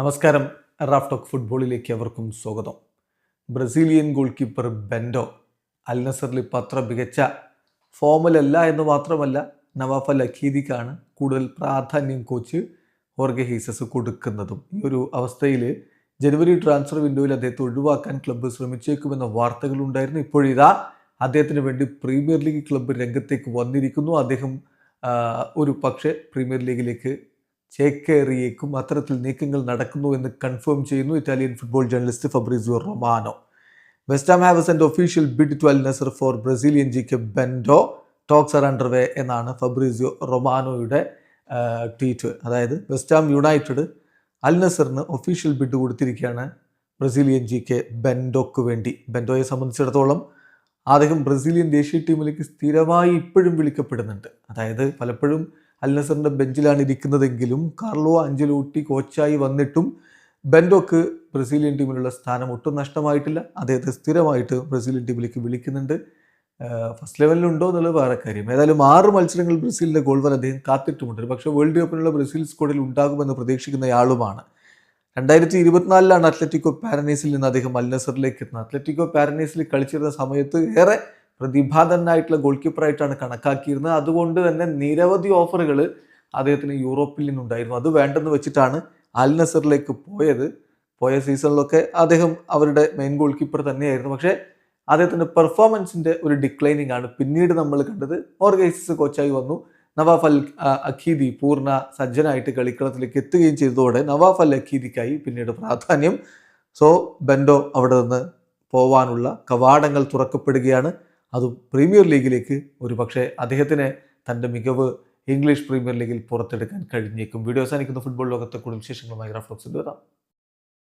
നമസ്കാരം. Raf talk ഫുട്ബോളിലേക്ക് അവർക്കും സ്വാഗതം. Brazilian goal keeper Bento Al നസറിൽ പത്ര മികച്ച ഫോമിലല്ല എന്ന് മാത്രമല്ല നവാഫ ലഖീദിക്കാണ് കൂടുതൽ പ്രാധാന്യം കോച്ച് ഹോർഗെ ഹീസസ് കൊടുക്കുന്നതും. ഈ ഒരു അവസ്ഥയിൽ ജനുവരി ട്രാൻസ്ഫർ വിൻഡോയിൽ അദ്ദേഹത്തെ ഒഴിവാക്കാൻ ക്ലബ്ബ് ശ്രമിച്ചേക്കുമെന്ന വാർത്തകളുണ്ടായിരുന്നു. ഇപ്പോഴിതാ അദ്ദേഹത്തിന് വേണ്ടി പ്രീമിയർ ലീഗ് ക്ലബ്ബ് രംഗത്തേക്ക് വന്നിരിക്കുന്നു. അദ്ദേഹം ഒരു പക്ഷേ പ്രീമിയർ ലീഗിലേക്ക് ചേക്കേറിയേക്കും. അത്തരത്തിൽ നീക്കങ്ങൾ നടക്കുന്നു എന്ന് കൺഫേം ചെയ്യുന്നു Italian football journalist Fabrizio Romano West Ham have send official bid to Al Nassr for Brazilian G K Bento talks are underway എന്നാണ് ഫബ്രിസിയോ റൊമാനോയുടെ ട്വീറ്റ് അതായത് വെസ്റ്റാം യുണൈറ്റഡ് അൽ നസറിന് ഒഫീഷ്യൽ ബിഡ് കൊടുത്തിരിക്കുകയാണ് ബ്രസീലിയൻ ജി കെ ബെൻഡോക്ക് വേണ്ടി. ബെൻഡോയെ സംബന്ധിച്ചിടത്തോളം അദ്ദേഹം ബ്രസീലിയൻ ദേശീയ ടീമിലേക്ക് സ്ഥിരമായി ഇപ്പോഴും വിളിക്കപ്പെടുന്നുണ്ട്. അതായത് പലപ്പോഴും അൽ നസറിന്റെ ബെഞ്ചിലാണ് ഇരിക്കുന്നതെങ്കിലും കാർലോ അഞ്ചലൂട്ടി കോച്ചായി വന്നിട്ടും ബെൻഡോക്ക് ബ്രസീലിയൻ ടീമിലുള്ള സ്ഥാനം ഒട്ടും നഷ്ടമായിട്ടില്ല. അദ്ദേഹത്തെ സ്ഥിരമായിട്ട് ബ്രസീലിയൻ ടീമിലേക്ക് വിളിക്കുന്നുണ്ട്. ഫസ്റ്റ് ലെവലിലുണ്ടോ എന്നുള്ളത് വേറെ കാര്യം. ഏതായാലും ആറ് മത്സരങ്ങൾ ബ്രസീലിന്റെ ഗോൾ വരെ അദ്ദേഹം കാത്തിട്ടുമുണ്ട്. പക്ഷേ വേൾഡ് കപ്പിനുള്ള ബ്രസീൽ സ്ക്വാഡിൽ ഉണ്ടാകുമെന്ന് പ്രതീക്ഷിക്കുന്നയാളുമാണ് രണ്ടായിരത്തി ഇരുപത്തിനാലിലാണ് അത്ലറ്റിക്കോ പാരനൈസിൽ നിന്ന് അദ്ദേഹം അൽ നസറിലേക്ക് എത്തുന്നത്. അത്ലറ്റിക്കോ പാരനൈസിൽ കളിച്ചിരുന്ന സമയത്ത് ഏറെ പ്രതിഭാതനായിട്ടുള്ള ഗോൾ കീപ്പറായിട്ടാണ് കണക്കാക്കിയിരുന്നത്. അതുകൊണ്ട് തന്നെ നിരവധി ഓഫറുകൾ അദ്ദേഹത്തിന് യൂറോപ്പിൽ നിന്നുണ്ടായിരുന്നു. അത് വേണ്ടെന്ന് വെച്ചിട്ടാണ് അൽ നസറിലേക്ക് പോയത്. പോയ സീസണിലൊക്കെ അദ്ദേഹം അവരുടെ മെയിൻ ഗോൾ കീപ്പർ തന്നെയായിരുന്നു. പക്ഷേ അദ്ദേഹത്തിന്റെ പെർഫോമൻസിന്റെ ഒരു ഡിക്ലൈനിങ് ആണ് പിന്നീട് നമ്മൾ കണ്ടത്. ഓർഗൈസിസ് കോച്ചായി വന്നു. നവാഫ് അൽ അഖീദി പൂർണ സജ്ജനായിട്ട് കളിക്കളത്തിലേക്ക് എത്തുകയും ചെയ്തതോടെ നവാഫ് അൽ അഖീദിക്കായി പിന്നീട് പ്രാധാന്യം. സോ ബെൻഡോ അവിടെ നിന്ന് പോവാനുള്ള കവാടങ്ങൾ തുറക്കപ്പെടുകയാണ്. അതും പ്രീമിയർ ലീഗിലേക്ക് ഒരു പക്ഷേ അദ്ദേഹത്തിന് തന്റെ മികവ് ഇംഗ്ലീഷ് പ്രീമിയർ ലീഗിൽ പുറത്തെടുക്കാൻ കഴിഞ്ഞേക്കും. വീഡിയോ അവസാനിക്കുന്ന. ഫുട്ബോൾ ലോകത്തെ കൂടുതൽ വിശേഷങ്ങളുമായി റഫ്ലോക്സിൽ വരാം.